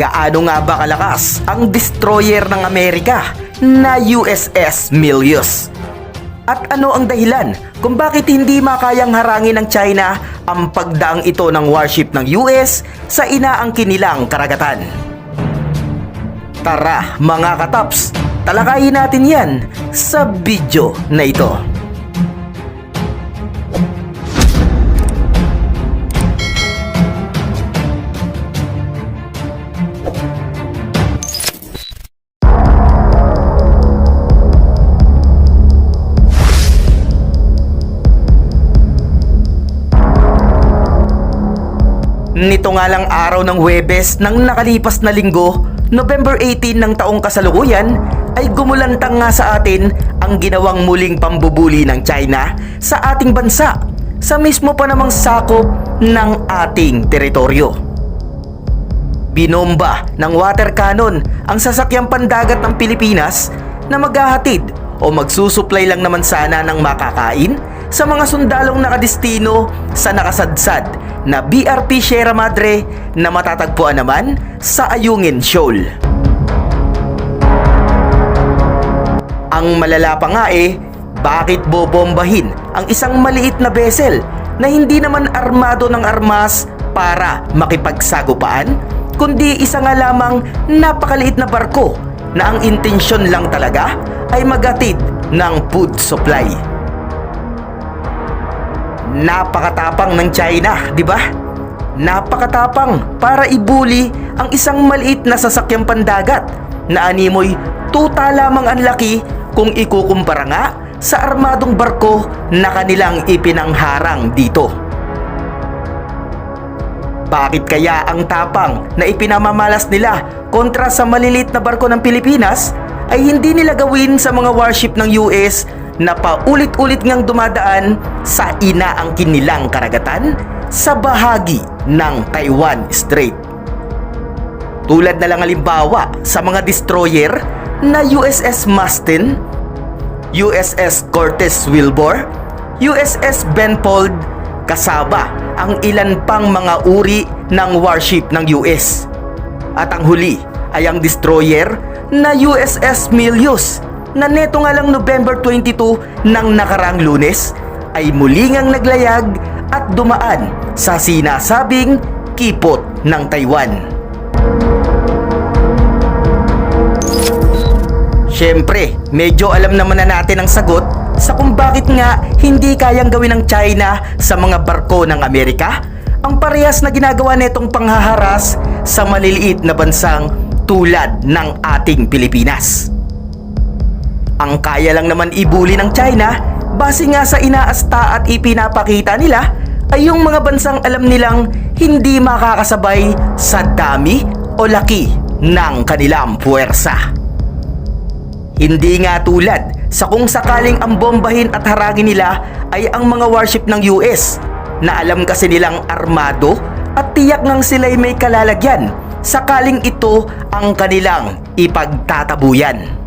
Gaano nga ba kalakas ang destroyer ng Amerika na USS Milius? At ano ang dahilan kung bakit hindi makayang harangin ng China ang pagdaang ito ng warship ng US sa inaangkin nilang karagatan? Tara mga kataps, talakayin natin yan sa video na ito. Nito nga lang araw ng Webes ng nakalipas na linggo, November 18 ng taong kasalukuyan, ay gumulantang nga sa atin ang ginawang muling pambubuli ng China sa ating bansa sa mismo pa namang sakop ng ating teritoryo. Binomba ng water cannon ang sasakyang pandagat ng Pilipinas na maghahatid o magsusupply lang naman sana ng makakain sa mga sundalong nakadestino sa nakasadsad na BRP Sierra Madre na matatagpuan naman sa Ayungin Shoal. Ang malala pa nga eh, bakit bobombahin ang isang maliit na vessel na hindi naman armado ng armas para makipagsagupaan, kundi isa nga lamang napakaliit na barko na ang intensyon lang talaga ay magatid ng food supply. Napakatapang ng China, di ba? Napakatapang para ibuli ang isang maliit na sasakyang pandagat na animoy tuta lamang ang laki kung ikukumpara nga sa armadong barko na kanilang ipinangharang dito. Bakit kaya ang tapang na ipinamamalas nila kontra sa malilit na barko ng Pilipinas ay hindi nila gawin sa mga warship ng US na paulit-ulit ngang dumadaan sa inaangkin nilang karagatan sa bahagi ng Taiwan Strait. Tulad na lang halimbawa sa mga destroyer na USS Mastin, USS Cortes Wilbur, USS Benfold, kasaba ang ilan pang mga uri ng warship ng US. At ang huli ay ang destroyer na USS Milius na neto nga lang November 22 ng nakarang lunes ay muli ngang naglayag at dumaan sa sinasabing kipot ng Taiwan. Siyempre, medyo alam naman na natin ang sagot sa kung bakit nga hindi kayang gawin ng China sa mga barko ng Amerika ang parehas na ginagawa netong panghaharas sa maliliit na bansang tulad ng ating Pilipinas. Ang kaya lang naman ibuli ng China base nga sa inaasta at ipinapakita nila ay yung mga bansang alam nilang hindi makakasabay sa dami o laki ng kanilang puwersa. Hindi nga tulad sa kung sakaling ang bombahin at haragin nila ay ang mga warship ng US na alam kasi nilang armado at tiyak ngang sila'y may kalalagyan sakaling ito ang kanilang ipagtatabuyan.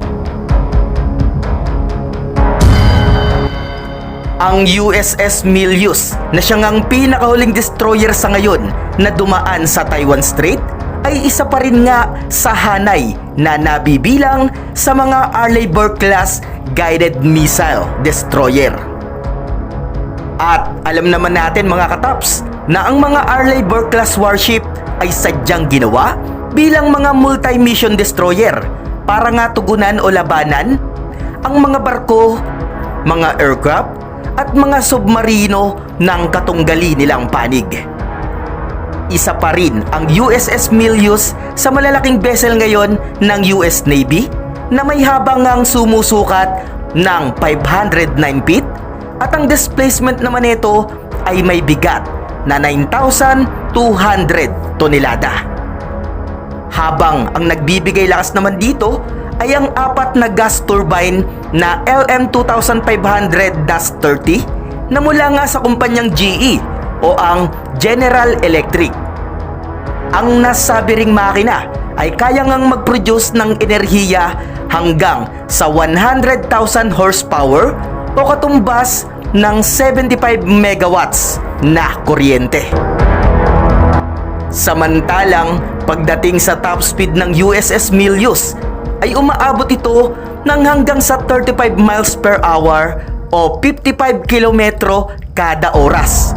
Ang USS Milius na siya ngang pinakahuling destroyer sa ngayon na dumaan sa Taiwan Strait ay isa pa rin nga sa hanay na nabibilang sa mga Arleigh Burke class guided missile destroyer. At alam naman natin mga kataps na ang mga Arleigh Burke class warship ay sadyang ginawa bilang mga multi-mission destroyer para nga tugunan o labanan ang mga barko, mga aircraft at mga submarino ng katunggali nilang panig. Isa pa rin ang USS Milius sa malalaking vessel ngayon ng US Navy na may habang ngang sumusukat ng 509 feet at ang displacement naman nito ay may bigat na 9,200 tonelada. Habang ang nagbibigay lakas naman dito ay ang apat na gas turbine na LM2500-30 na mula nga sa kumpanyang GE o ang General Electric. Ang nasabi ring makina ay kaya ngang mag-produce ng enerhiya hanggang sa 100,000 horsepower o katumbas ng 75 megawatts na kuryente. Samantalang pagdating sa top speed ng USS Milius ay umaabot ito ng hanggang sa 35 miles per hour o 55 kilometro kada oras.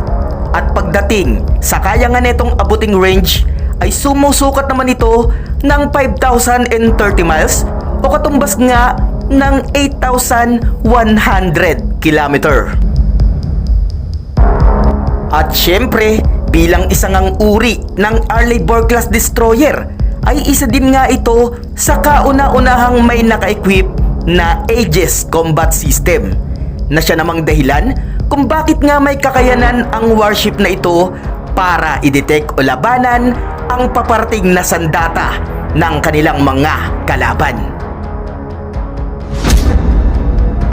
At pagdating sa kaya nga netong abuting range ay sumusukat naman ito ng 5,030 miles o katumbas nga ng 8,100 kilometer. At syempre, bilang isang ang uri ng Arleigh class destroyer, ay isa din nga ito sa kauna-unahang may naka-equip na Aegis combat system na siya namang dahilan kung bakit nga may kakayanan ang warship na ito para i-detect o labanan ang paparating na sandata ng kanilang mga kalaban.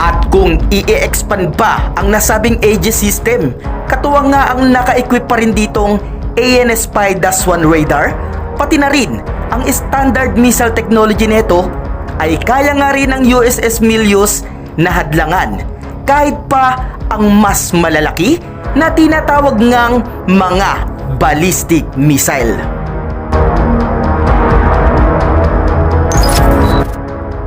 At kung i-expand pa ang nasabing Aegis system, katuwang nga ang naka-equip pa rin ditong AN Spy-1 radar, pati na rin ang standard missile technology nito ay kaya nga rin ng USS Milius na hadlangan kahit pa ang mas malalaki na tinatawag ngang mga ballistic missile.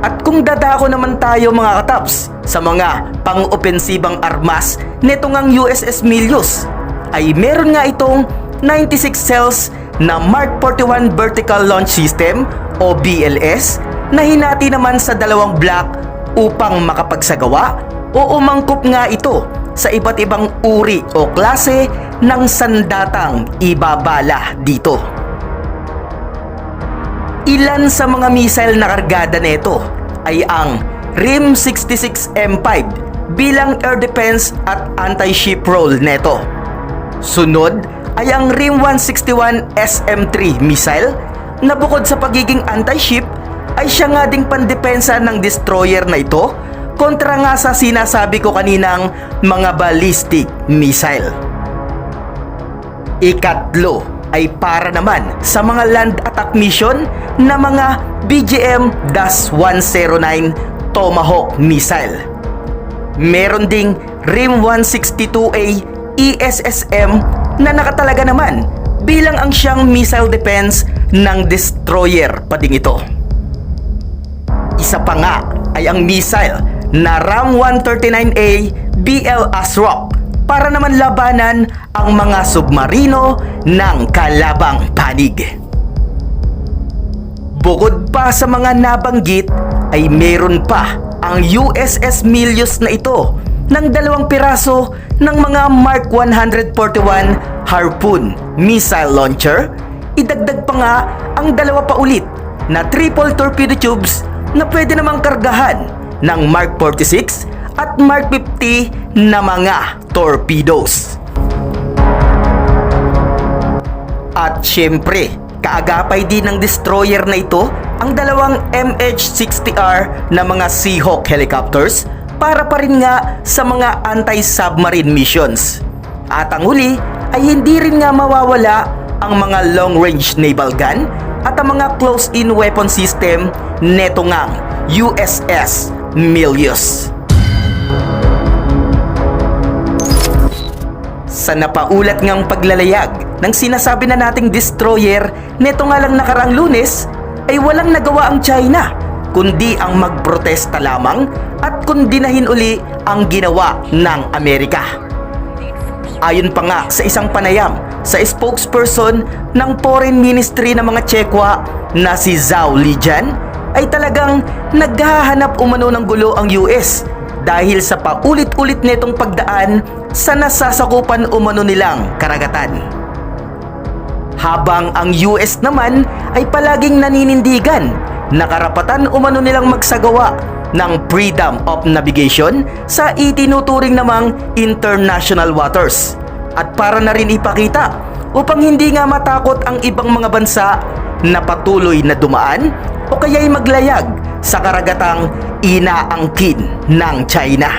At kung dadako naman tayo mga kataps sa mga pang-opensibang armas nito ngang USS Milius ay meron nga itong 96 cells na Mark 41 Vertical Launch System o BLS na hinati naman sa dalawang block upang makapagsagawa o umangkop nga ito sa iba't ibang uri o klase ng sandatang ibabala dito. Ilan sa mga missile na kargada nito ay ang RIM 66 M5 bilang air defense at anti-ship role neto. Sunod ay ang RIM 161 SM3 missile na bukod sa pagiging anti-ship ay siya nga ding pandepensa ng destroyer na ito kontra nga sa sinasabi ko kaninang mga ballistic missile. Ikatlo ay para naman sa mga land attack mission na mga BGM-109 Tomahawk missile. Meron ding RIM 162A ESSM na nakatalaga naman bilang ang siyang missile defense ng destroyer pa ding ito. Isa pa nga ay ang missile na RAM-139A BL Asrock para naman labanan ang mga submarino ng kalabang panig. Bukod pa sa mga nabanggit ay meron pa ang USS Milius na ito ng dalawang piraso ng mga Mark 141 Harpoon missile launcher. Idagdag pa nga ang dalawa pa ulit na triple torpedo tubes na pwede namang kargahan ng Mark 46 at Mark 50 na mga torpedoes. At syempre, kaagapay din ng destroyer na ito ang dalawang MH-60R na mga Seahawk helicopters para pa rin nga sa mga anti-submarine missions. At ang huli ay hindi rin nga mawawala ang mga long-range naval gun at ang mga close-in weapon system neto ngang USS Milius. Sa napaulat ngang paglalayag ng sinasabi na nating destroyer neto nga lang nakaraang lunes ay walang nagawa ang China kundi ang magprotesta lamang at kundinahin uli ang ginawa ng Amerika. Ayon pa nga sa isang panayam sa spokesperson ng Foreign Ministry ng mga Tsekwa na si Zhao Lijian ay talagang naghahanap umano ng gulo ang US dahil sa paulit-ulit netong pagdaan sa nasasakupan umano nilang karagatan. Habang ang US naman ay palaging naninindigan na karapatan umano nilang magsagawa ng freedom of navigation sa itinuturing namang international waters. At para na rin ipakita upang hindi nga matakot ang ibang mga bansa na patuloy na dumaan o kaya'y maglayag sa karagatang inaangkin ng China.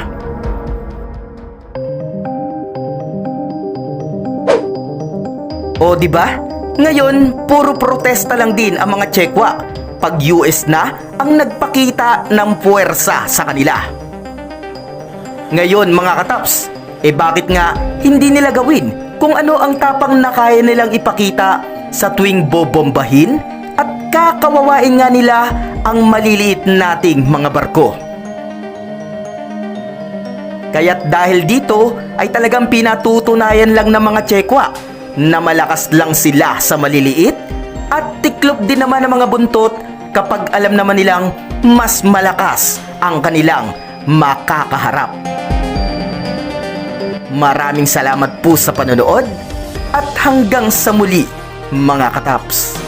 O di ba? Ngayon, puro protesta lang din ang mga Tsekwa pag US na ang nagpakita ng puwersa sa kanila. Ngayon mga kataps, eh bakit nga hindi nila gawin kung ano ang tapang na kaya nilang ipakita sa tuwing bobombahin at kakawawain nga nila ang maliliit nating mga barko. Kaya't dahil dito ay talagang pinatutunayan lang ng mga Tsekwa na malakas lang sila sa maliliit at tiklop din naman ng mga buntot kapag alam naman nilang mas malakas ang kanilang makakaharap. Maraming salamat po sa panonood at hanggang sa muli mga kataps.